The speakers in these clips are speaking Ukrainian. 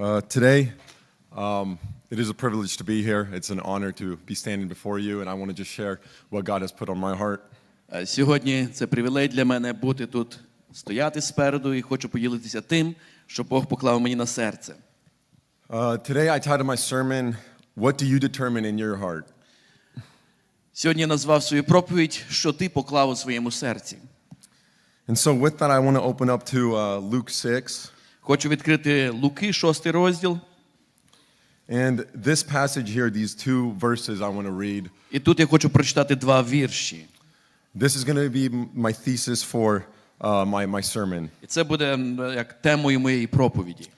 Uh, today, um, it is a privilege to be here. It's an honor to be standing before you, and I want to just share what God has put on my heart. Е, Сьогодні це привілей для мене бути тут, стояти спереду і хочу поділитися тим, що Бог поклав мені на серце. Uh, today, I titled my sermon, What Do You Determine in Your Heart? Сьогодні я назвав свою проповідь, що ти поклав у своєму серці. And so, with that, I want to open up to uh, Luke 6. Хочу відкрити Луки, шостий розділ. And this passage here, these two verses I want to read, І тут я хочу прочитати два вірші. this is going to be my thesis for uh, my, my sermon. І це буде м, як темою моєї проповіді.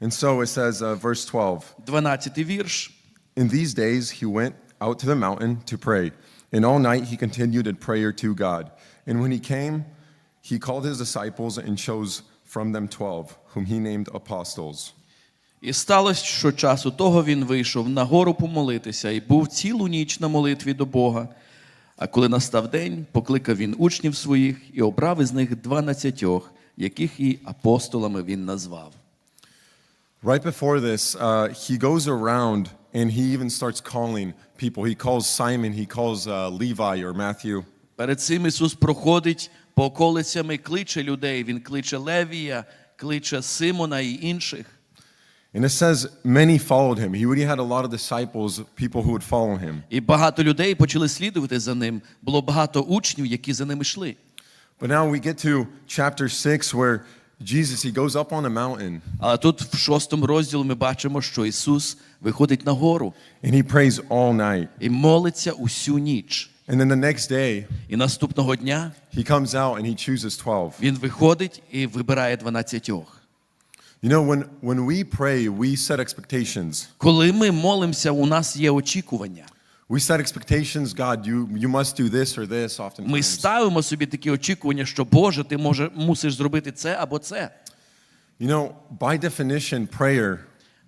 And so it says, uh, verse 12. Дванадцятий вірш. In these days, he went out to the mountain to pray, and all night he continued in prayer to God. And when he came, he called his disciples and chose from them twelve, whom he named apostles. І сталося, що часу того він вийшов на гору помолитися і був цілу ніч на молитві до Бога. А коли настав день, покликав він учнів своїх і обрав із них дванадцятьох, яких і апостолами він назвав. Right before this, uh, he goes around and he even starts calling people. He calls Simon, he calls uh, Levi or Matthew. Перед цим Ісус проходить по околицями, кличе людей. Він кличе Левія, кличе Симона і інших. And it says many followed him. He already had a lot of disciples, people who would follow him. І багато людей почали слідувати за ним. Було багато учнів, які за ним йшли. But now we get to chapter 6 where Jesus, he goes up on a mountain Але тут в шостому розділі ми бачимо, що Ісус виходить на гору and he prays all night. і молиться усю ніч. And then the next day, І наступного дня he comes out and he chooses 12. він виходить і вибирає дванадцятьох. You know, when, when we pray, we set expectations. Коли ми молимося, у нас є очікування. We set expectations, God, you, you must do this or this Ми ставимо собі такі очікування, що Боже, ти може, мусиш зробити це або це. You know, by definition, prayer,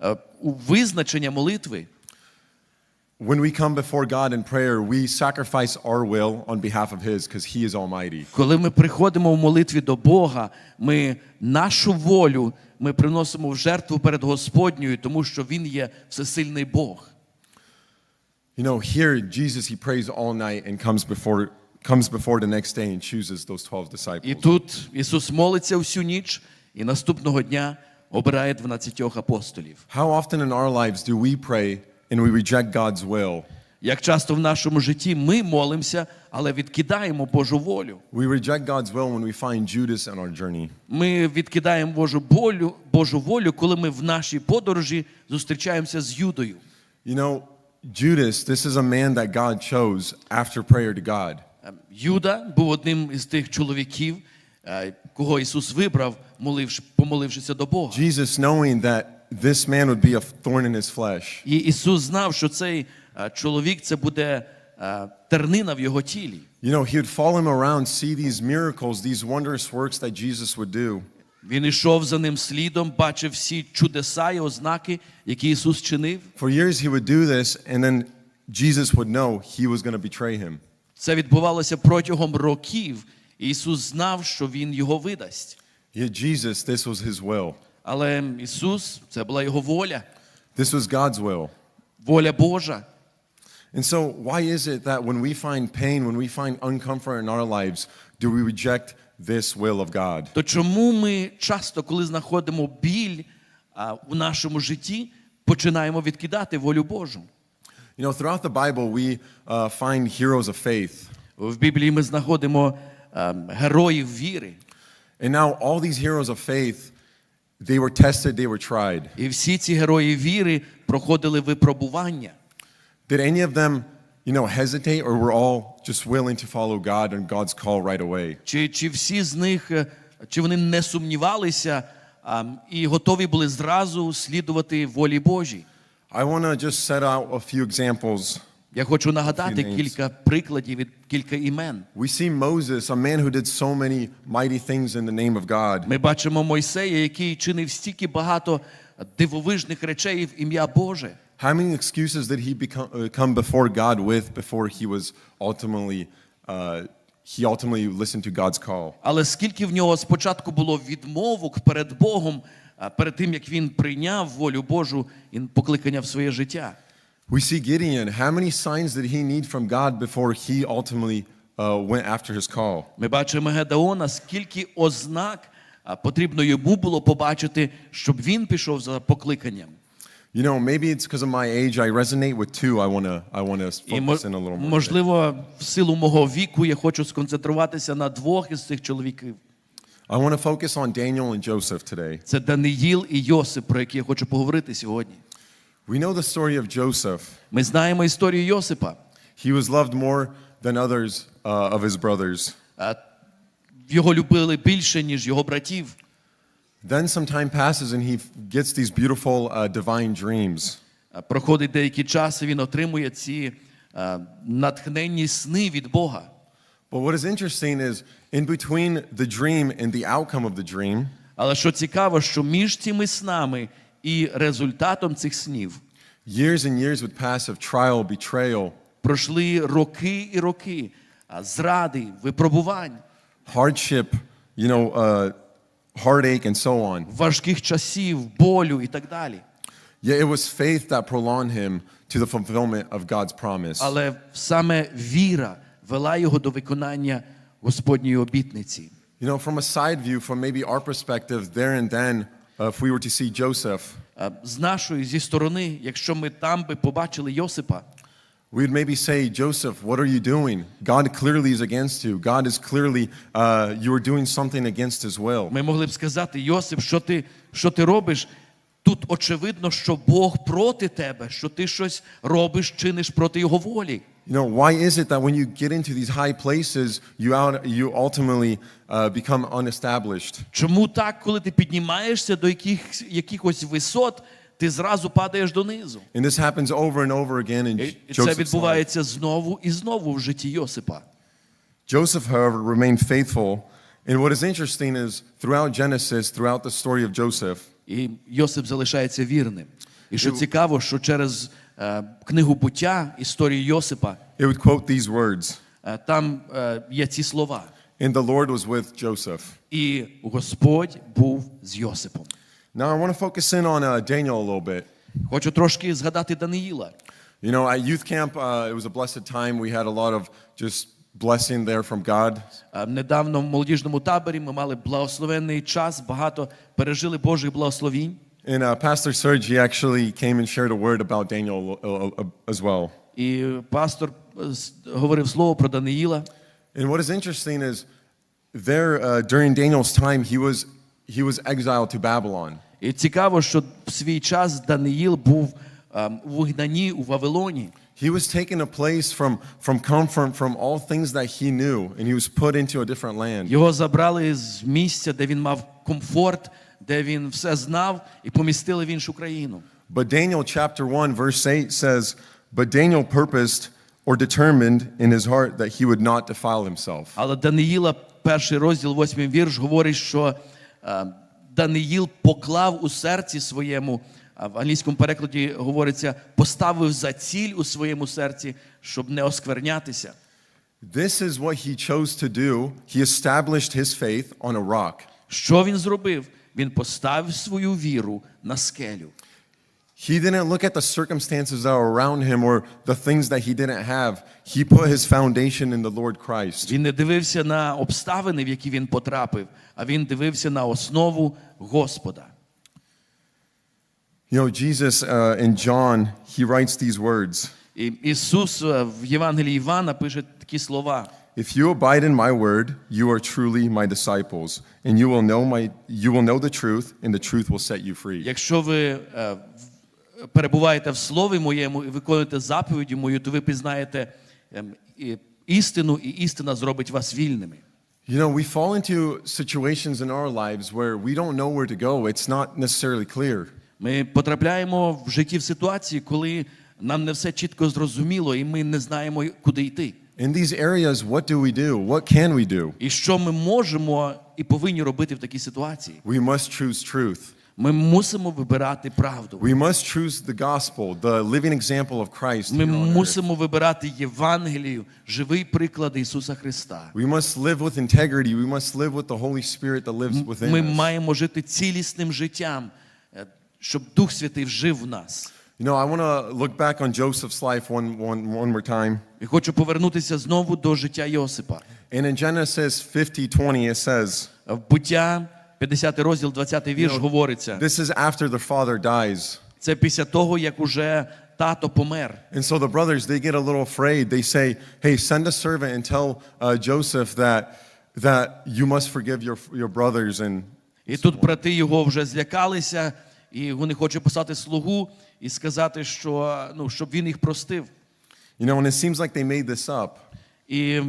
Е, визначення молитви, when we come before God in prayer, we sacrifice our will on behalf of His because He is Almighty. коли ми приходимо в молитві до Бога, ми нашу волю ми приносимо в жертву перед Господньою, тому що Він є всесильний Бог. You know, here Jesus, He prays all night and comes before, comes before the next day and chooses those 12 І disciples. тут Ісус молиться всю ніч і наступного дня обирає 12 апостолів. How often in our lives do we pray and we reject God's will? Як часто в нашому житті ми молимося, але відкидаємо Божу волю. We reject God's will when we find Judas on our journey. Ми відкидаємо Божу волю, Божу волю, коли ми в нашій подорожі зустрічаємося з Юдою. You know, Judas, this is a man that God chose after prayer to God. Ем, Юда був одним із тих чоловіків, е, кого Ісус вибрав, моливши, помолившися до Бога. Jesus, knowing that this man would be a thorn in his flesh, І Ісус знав, що цей е, чоловік це буде е, тернина в його тілі. you know, he would follow him around, see these miracles, these wondrous works that Jesus would do. Він йшов за ним слідом, бачив всі чудеса і ознаки, які Ісус чинив. For years, he would do this, and then Jesus would know he was going to betray him. Це відбувалося протягом років. І Ісус знав, що Він його видасть. Yet, Jesus, this was his will. Але Ісус це була його воля, This was God's will. воля Божа. And so, why is it that when we find pain, when we find uncomfort in our lives, do we reject this will of God? То чому ми часто, коли знаходимо біль а, у нашому житті, починаємо відкидати волю Божу? You know, throughout the Bible, we uh, find heroes of faith. В Біблії ми знаходимо ем, героїв віри. And now, all these heroes of faith, they were tested, they were tried. І всі ці герої віри проходили випробування. Did any of them, you know, hesitate, or were all just willing to follow God and God's call right away? Чи, чи всі з них, е, чи вони не сумнівалися а, і готові були зразу слідувати волі Божій? I want to just set out a few examples. Я хочу нагадати кілька прикладів від кілька імен. We see Moses, a man who did so many mighty things in the name of God. Ми бачимо Мойсея, який чинив стільки багато дивовижних речей в ім'я Боже. How many excuses did he become, uh, come before God with before he was ultimately, uh, he ultimately listened to God's call? Але скільки в нього спочатку було відмовок перед Богом, перед тим як він прийняв волю Божу і покликання в своє життя. We see Gideon. How many signs did he need from God before he ultimately uh, went after his call? Ми бачимо Гедеона, скільки ознак а, потрібно йому було побачити, щоб він пішов за покликанням. You know, maybe it's because of my age. I resonate with two. I want to I want to І мо- focus in a little more. today. можливо, в силу мого віку я хочу сконцентруватися на двох із цих чоловіків. I want to focus on Daniel and Joseph today. Це Даниїл і Йосип, про які я хочу поговорити сьогодні. We know the story of Joseph. Ми знаємо історію Йосипа. He was loved more than others uh, of his brothers. А, Його любили більше, ніж його братів. Then some time passes and he gets these beautiful uh, divine dreams. А, Проходить деякий час, і він отримує ці а, натхненні сни від Бога. But what is interesting is in between the dream and the outcome of the dream, Але що цікаво, що між цими снами і результатом цих снів years and years would pass of trial, betrayal, пройшли роки і роки зради, випробувань, hardship, you know, uh, heartache, and so on. важких часів, болю і так далі. Yet it was faith that prolonged him to the fulfillment of God's promise. Але саме віра вела його до виконання Господньої обітниці. You know, from a side view, from maybe our perspective, there and then, uh, if we were to see Joseph, А, З нашої зі сторони, якщо ми там би побачили Йосипа, we'd maybe say, Joseph, what are you doing? God clearly is against you. God is clearly, uh, you are doing something against his will. ми могли б сказати: Йосип, що ти, що ти робиш? Тут очевидно, що Бог проти тебе, що ти щось робиш, чиниш проти його волі. You know, why is it that when you get into these high places, you, out, you ultimately uh, become unestablished? Чому так, коли ти піднімаєшся до яких, якихось висот, ти зразу падаєш донизу? And this happens over and over again in І і це Joseph's life. відбувається знову і знову в житті Йосипа. Joseph, however, remained faithful. And what is interesting is throughout Genesis, throughout the story of Joseph, І Йосип залишається вірним. І що цікаво, що через е, книгу буття історії Йосипа it would quote these words е, там е, є ці слова. And the Lord was with Joseph. І Господь був з Йосипом. Now, I want to focus in on uh, Daniel a little bit. Хочу трошки згадати Даниїла. You know, at youth camp, uh, it was a blessed time. We had a lot of just blessing there from God. Е, Недавно в молодіжному таборі ми мали благословенний час, багато пережили Божих благословінь. And uh, Pastor Serge, he actually came and shared a word about Daniel uh, uh, as well. І пастор е, с- говорив слово про Даниїла. And what is interesting is there, uh, during Daniel's time, he was, he was exiled to Babylon. І цікаво, що в свій час Даниїл був е, у вигнанні у Вавилоні. He was taken a place from, from comfort, from all things that he knew, and he was put into a different land. Його забрали з місця, де він мав комфорт, де він все знав, і помістили в іншу країну. But Daniel chapter 1, verse 8 says, But Daniel purposed or determined in his heart that he would not defile himself. Але Даниїла, перший розділ, восьмий вірш, говорить, що е, Даниїл поклав у серці своєму, в англійському перекладі говориться, поставив за ціль у своєму серці, щоб не осквернятися. This is what he chose to do. He established his faith on a rock. Що він зробив? Він поставив свою віру на скелю. He didn't look at the circumstances that were around him or the things that he didn't have. He put his foundation in the Lord Christ. Він не дивився на обставини, в які він потрапив, а він дивився на основу Господа. You know, Jesus uh, in John, he writes these words І Ісус е, в Євангелії Івана пише такі слова. If you abide in my word, you are truly my disciples, and you will know my you will know the truth, and the truth will set you free. Якщо ви е, перебуваєте в слові моєму і виконуєте заповіді мою, то ви пізнаєте ем, істину, і істина зробить вас вільними. You know, we fall into situations in our lives where we don't know where to go. It's not necessarily clear. Ми потрапляємо в житті в ситуації, коли нам не все чітко зрозуміло, і ми не знаємо, куди йти. In these areas, what do we do? What can we do? І що ми можемо і повинні робити в такій ситуації? We must choose truth. Ми мусимо вибирати правду. We must choose the gospel, the living example of Christ. Ми here on earth. мусимо вибирати Євангелію, живий приклад Ісуса Христа. We must live with integrity. We must live with the Holy Spirit that lives within Ми us. маємо жити цілісним життям, е, щоб Дух Святий вжив в нас. You know, I want to look back on Joseph's life one, one, one more time. І хочу повернутися знову до життя Йосипа. And in Genesis 50:20 it says, В буття, 50 розділ, 20 вірш, говориться. this is after the father dies. Це після того, як уже тато помер. And so the brothers, they get a little afraid. They say, hey, send a servant and tell uh, Joseph that, that you must forgive your, your brothers. And І тут брати його вже злякалися, і вони хочуть послати слугу і сказати, що ну, щоб він їх простив. You know, and it seems like they made this up. І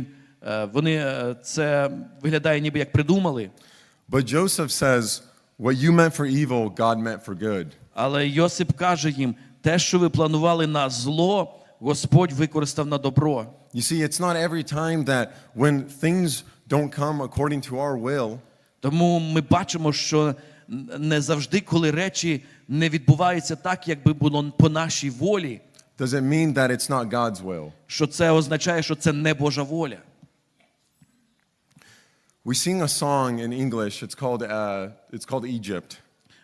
е, вони е, це виглядає ніби як придумали. But Joseph says, what you meant for evil, God meant for good. Але Йосип каже їм: те, що ви планували на зло, Господь використав на добро. You see, it's not every time that when things don't come according to our will, Тому ми бачимо, що не завжди, коли речі не відбуваються так, як би було по нашій волі, does it mean that it's not God's will? що це означає, що це не Божа воля. We sing a song in English. It's called, uh, it's called Egypt.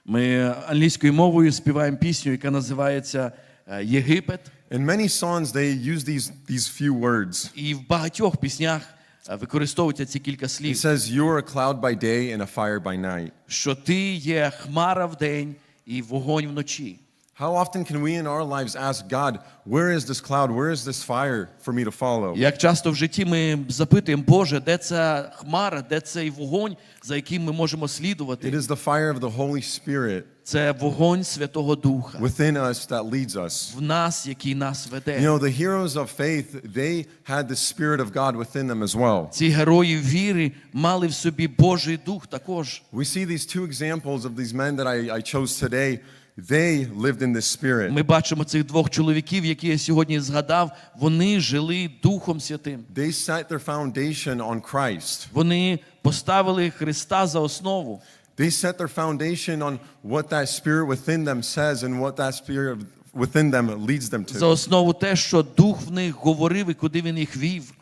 Ми англійською мовою співаємо пісню, яка називається е, Єгипет. In many songs, they use these, these few words. І в багатьох піснях е, використовуються ці кілька He слів, says, You are a cloud by day and a fire by night. що ти є хмара вдень і вогонь вночі. How often can we in our lives ask God, Where is this cloud? Where is this fire for me to follow? Як часто в житті ми запитуємо, Боже, де ця хмара, де цей вогонь, за яким ми можемо слідувати? It is the fire of the Holy Spirit Це вогонь Святого Духа within us that leads us. в нас, який нас You веде. know, the heroes of faith, they had the Spirit of God within them as well. Ці герої віри мали в собі Божий Дух також. We see these two examples of these men that I, I chose today. They lived in this Spirit. Ми бачимо цих двох чоловіків, які я сьогодні згадав. Вони жили Духом Святим. They set their foundation on Christ. Вони поставили Христа за основу. They set their foundation on what that Spirit within them says and what that Spirit within them leads them За to. основу те, що Дух в них говорив і куди він їх вів.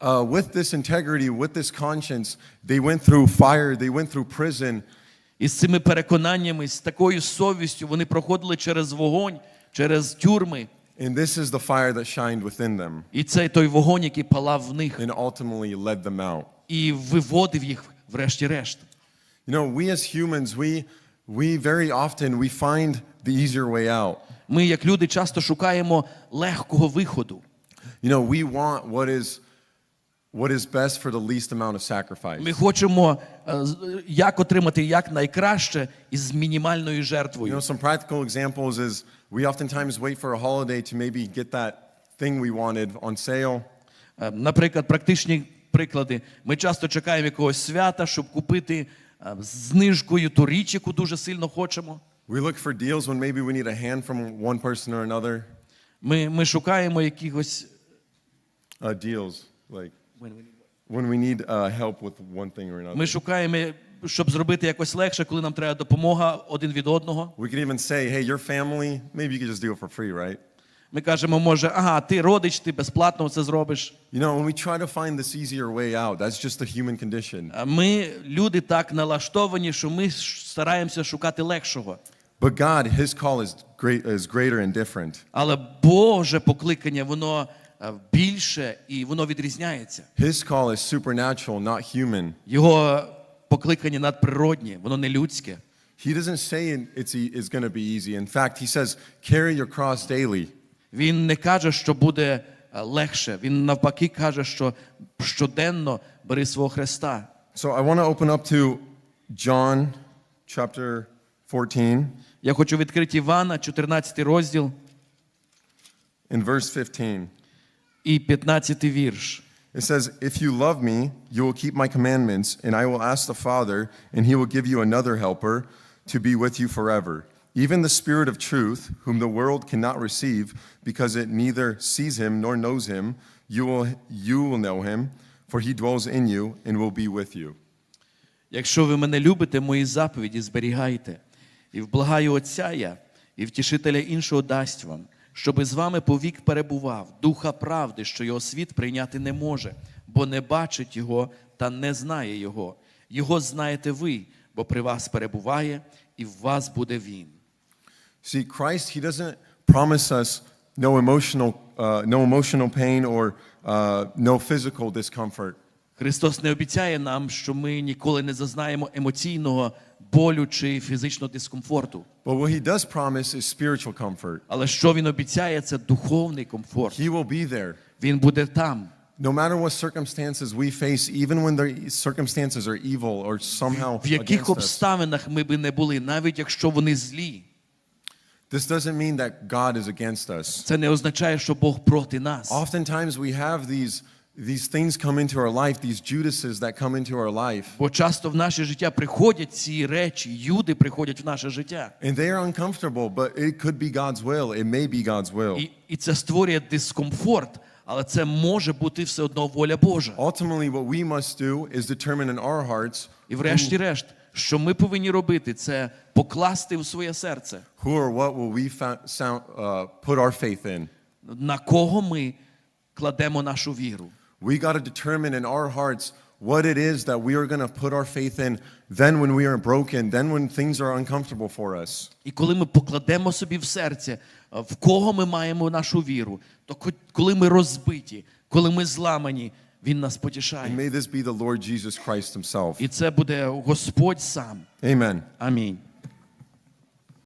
Uh, with this integrity, with this conscience, they went through fire, they went through prison, І з цими переконаннями, з такою совістю вони проходили через вогонь, через тюрми. and this is the fire that shined within them І це той вогонь, який палав в них and ultimately led them out. і виводив їх, врешті-решт. You know, we as humans, we, we very often, we find the easier way out. Ми, як люди, часто шукаємо легкого виходу. You know, we want what is, what is best for the least amount of sacrifice. Ми хочемо е, з- як отримати як найкраще із мінімальною You жертвою. know, some practical examples is we oftentimes wait for a holiday to maybe get that thing we wanted on sale. Е, Наприклад, практичні приклади. Ми часто чекаємо якогось свята, щоб купити е, з знижкою ту річ, яку дуже сильно хочемо. We look for deals when maybe we need a hand from one person or another. Ми, ми шукаємо якихось. Uh, deals, like when we need uh, help with one thing or another. Ми шукаємо, щоб зробити якось легше, коли нам треба допомога один від одного. We could even say, hey, your family, maybe you could just do it for free, right? Ми кажемо, може, ага, ти родич, ти безплатно це зробиш. You know, when we try to find this easier way out, that's just the human condition. А Ми, люди, так налаштовані, що ми стараємося шукати легшого. But God, His call is great, is greater and different. Але Боже покликання, воно е, більше і воно відрізняється. His call is supernatural, not human. Його покликання надприроднє, воно не людське. He doesn't say it's, e- it's going to be easy. In fact, He says, carry your cross daily. Він не каже, що буде е, легше. Він навпаки каже, що щоденно бери свого Христа. So I want to open up to John chapter 14 Я хочу відкрити Івана, 14 розділ in verse 15. і 15 вірш. It says, If you love me, you will keep my commandments, and I will ask the Father, and he will give you another helper to be with you forever. Even the Spirit of truth, whom the world cannot receive, because it neither sees him nor knows him, you will, you will know him, for he dwells in you and will be with you. Якщо ви мене любите, мої заповіді зберігайте. І вблагаю Отця я, і втішителя іншого дасть вам, щоби з вами повік перебував, духа правди, що його світ прийняти не може, бо не бачить його та не знає його. Його знаєте ви, бо при вас перебуває, і в вас буде він. See, Christ, He doesn't promise us no emotional, uh, no emotional pain or uh, no physical discomfort. Христос не обіцяє нам, що ми ніколи не зазнаємо емоційного болю чи фізичного дискомфорту. But what He does promise is spiritual comfort. Але що він обіцяє, це духовний комфорт. He will be there. Він буде там. No matter what circumstances we face, even when the circumstances are evil or somehow В яких against us, обставинах ми би не були, навіть якщо вони злі, this doesn't mean that God is against us. це не означає, що Бог проти нас. Oftentimes we have these, these things come into our life, these Judases that come into our life, Бо часто в наше життя приходять ці речі, юди приходять в наше життя. and they are uncomfortable, but it could be God's will. It may be God's will. І, і це створює дискомфорт, але це може бути все одно воля Божа. Ultimately, what we must do is determine in our hearts І врешті-решт, що ми повинні робити, це покласти в своє серце, who or what will we fa- sound, uh, put our faith in. на кого ми кладемо нашу віру. We got to determine in our hearts what it is that we are going to put our faith in then when we are broken, then when things are uncomfortable for us. І коли ми покладемо собі в серце, е, в кого ми маємо нашу віру, то коли ми розбиті, коли ми зламані, Він нас And may this be the Lord Jesus Christ Himself. І це буде Господь сам. Amen. Амінь.